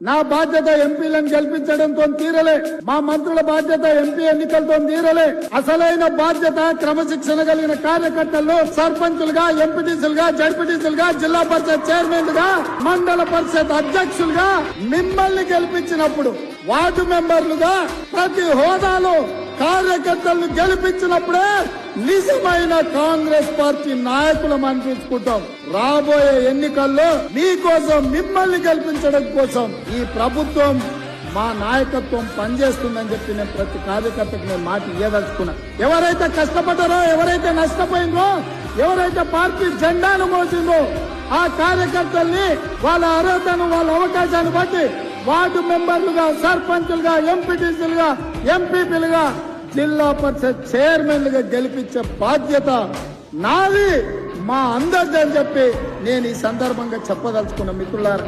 నా బాధ్యత ఎంపీలను గెలిపించడంతో తీరలే. మా మంత్రుల బాధ్యత ఎంపీ ఎన్నికలతో తీరలే. అసలైన బాధ్యత క్రమశిక్షణ కలిగిన కార్యకర్తలు సర్పంచులుగా ఎంపీటీసీలుగా జడ్పీటీసీలుగా జిల్లా పరిషత్ చైర్మన్లుగా మండల పరిషత్ అధ్యక్షులుగా మిమ్మల్ని గెలిపించినప్పుడు వార్డు మెంబర్లుగా ప్రతి హోదాలో కార్యకర్తలను గెలిపించినప్పుడే నిజమైన కాంగ్రెస్ పార్టీ నాయకులం అనిపించుకుంటాం. రాబోయే ఎన్నికల్లో మీకోసం మిమ్మల్ని గెలిపించడం కోసం ఈ ప్రభుత్వం మా నాయకత్వం పనిచేస్తుందని చెప్పి నేను ప్రతి కార్యకర్తకు నేను మాట ఇవ్వదలుచుకున్నా ఎవరైతే కష్టపడ్డారో ఎవరైతే నష్టపోయిందో ఎవరైతే పార్టీ జెండాను మోసిందో ఆ కార్యకర్తల్ని వాళ్ళ అర్హతను వాళ్ళ అవకాశాన్ని బట్టి వార్డు మెంబర్లుగా సర్పంచ్లుగా ఎంపీటీసీలుగా ఎంపీపీలుగా జిల్లా పరిషత్ చైర్మన్లుగా గెలిపించే బాధ్యత నాది. మా అందరిది అని చెప్పి నేను ఈ సందర్భంగా చెప్పదలుచుకున్న మిత్రులారా